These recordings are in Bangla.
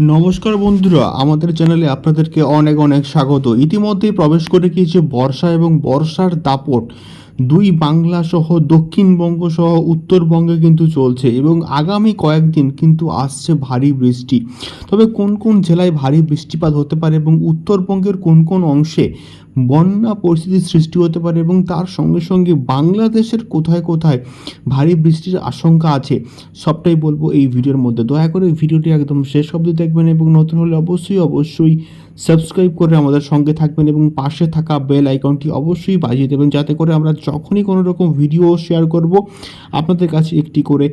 নমস্কার বন্ধুরা, আমাদের চ্যানেলে আপনাদেরকে অনেক অনেক স্বাগত। ইতিমধ্যেই প্রবেশ করে গিয়েছে বর্ষা এবং বর্ষার দাপট। দুই বাংলা সহ দক্ষিণবঙ্গ সহ উত্তরবঙ্গে কিন্তু চলছে এবং আগামী কয়েকদিন কিন্তু আসছে ভারী বৃষ্টি। তবে কোন কোন জেলায় ভারী বৃষ্টিপাত হতে পারে এবং উত্তরবঙ্গের কোন কোন অংশে বন্যা পরিস্থিতির সৃষ্টি হতে পারে এবং তার সঙ্গে সঙ্গে বাংলাদেশের কোথায় কোথায় ভারী বৃষ্টির আশঙ্কা আছে, সবটাই বলব এই ভিডিওর মধ্যে। দয়া করে ভিডিওটি একদম শেষ অবধি দেখবেন এবং নতুন হলে অবশ্যই অবশ্যই সাবস্ক্রাইব করে আমাদের সঙ্গে থাকবেন এবং পাশে থাকা বেল আইকনটি অবশ্যই বাজিয়ে দেবেন, যাতে করে আমরা যখনই কোনো রকম ভিডিও শেয়ার করব, আপনাদের কাছে একটি করে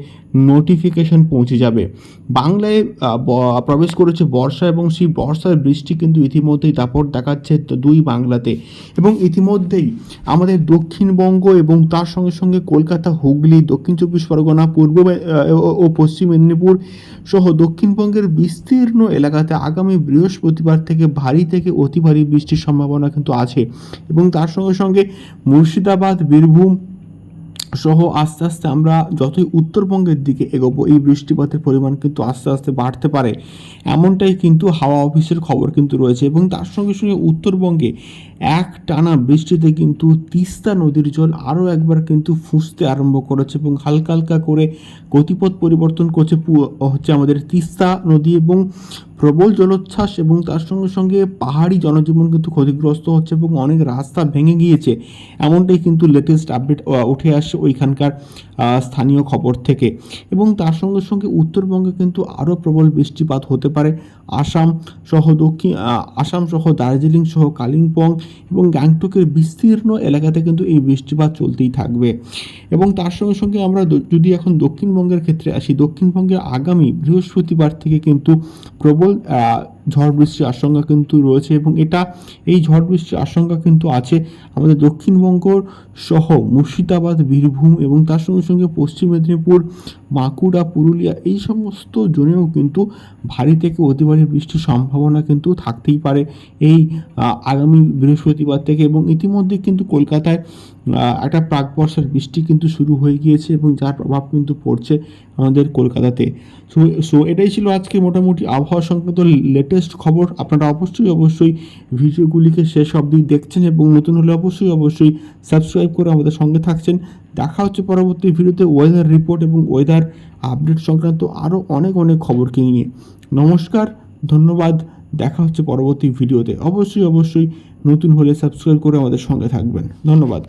নোটিফিকেশন পৌঁছে যাবে। বাংলায় প্রবেশ করেছে বর্ষা এবং সেই বর্ষার বৃষ্টি কিন্তু ইতিমধ্যেই দাপট দেখাচ্ছে দুই বাংলাতে। এবং ইতিমধ্যেই আমাদের দক্ষিণবঙ্গ এবং তার সঙ্গে সঙ্গে কলকাতা, হুগলি, দক্ষিণ চব্বিশ পরগনা, পূর্ব ও পশ্চিম মেদিনীপুর সহ দক্ষিণবঙ্গের বিস্তীর্ণ এলাকাতে আগামী বৃহস্পতিবার থেকে ভারী থেকে অতি ভারী বৃষ্টির সম্ভাবনা কিন্তু আছে। এবং তার সঙ্গে সঙ্গে মুর্শিদাবাদ, বীরভূম সহ আস্তে আস্তে আমরা যতই উত্তরবঙ্গের দিকে এগোবো, এই বৃষ্টিপাতের পরিমাণ কিন্তু আস্তে আস্তে বাড়তে পারে। এমনটাই কিন্তু হাওয়া অফিসের খবর কিন্তু রয়েছে। এবং তার সঙ্গে সঙ্গে উত্তরবঙ্গে এক টানা বৃষ্টিতে কিন্তু তিস্তা নদীর জল আরও একবার কিন্তু ফুঁসতে আরম্ভ করেছে এবং হালকা হালকা করে গতিপথ পরিবর্তন করছে হচ্ছে আমাদের তিস্তা নদী এবং প্রবল জলোচ্ছ্বাস এবং তার সঙ্গে সঙ্গে পাহাড়ি জনজীবন কিন্তু ক্ষতিগ্রস্ত হচ্ছে এবং অনেক রাস্তা ভেঙে গিয়েছে। এমনটাই কিন্তু লেটেস্ট আপডেট উঠে আসছে ওইখানকার স্থানীয় খবর থেকে। এবং তার সঙ্গে সঙ্গে উত্তরবঙ্গে কিন্তু আরও প্রবল বৃষ্টিপাত হতে পারে। আসাম সহ দক্ষিণ আসাম সহ দার্জিলিং সহ কালিম্পং এবং গ্যাংটকের বিস্তীর্ণ এলাকাতে কিন্তু এই বৃষ্টিপাত চলতেই থাকবে। এবং তার সঙ্গে সঙ্গে আমরা যদি এখন দক্ষিণবঙ্গের ক্ষেত্রে আসি, দক্ষিণবঙ্গের আগামী বৃহস্পতিবার থেকে কিন্তু প্রবল ঝড় বৃষ্টির আশঙ্কা কিন্তু রয়েছে এবং এটা, এই ঝড় বৃষ্টির আশঙ্কা কিন্তু আছে আমাদের দক্ষিণবঙ্গ সহ মুর্শিদাবাদ, বীরভূম এবং তার সঙ্গে সঙ্গে পশ্চিম মেদিনীপুর, বাঁকুড়া, পুরুলিয়া এই সমস্ত জোনেও কিন্তু ভারী থেকে অতি ভারী বৃষ্টির সম্ভাবনা কিন্তু থাকতেই পারে এই আগামী বৃহস্পতিবার থেকে এবং ইতিমধ্যে কিন্তু কলকাতায় একটা প্রাক বর্ষার বৃষ্টি কিন্তু শুরু হয়ে গিয়েছে এবং যার প্রভাব কিন্তু পড়ছে আমাদের কলকাতাতে। সো সো এটাই ছিল আজকে মোটামুটি আবহাওয়া সংক্রান্ত লেটেস্ট খবর। আপনারা অবশ্যই অবশ্যই ভিডিওগুলিকে শেষ অবধি দেখছেন এবং নতুন হলে অবশ্যই অবশ্যই সাবস্ক্রাইব করে আমাদের সঙ্গে থাকছেন। দেখা হচ্ছে পরবর্তী ভিডিওতে ওয়েদার রিপোর্ট এবং ওয়েদার আপডেট সংক্রান্ত আরও অনেক অনেক খবর কিনে নিয়ে। নমস্কার, ধন্যবাদ। দেখা হচ্ছে পরবর্তী ভিডিওতে। অবশ্যই অবশ্যই নতুন হলে সাবস্ক্রাইব করে আমাদের সঙ্গে থাকবেন। ধন্যবাদ।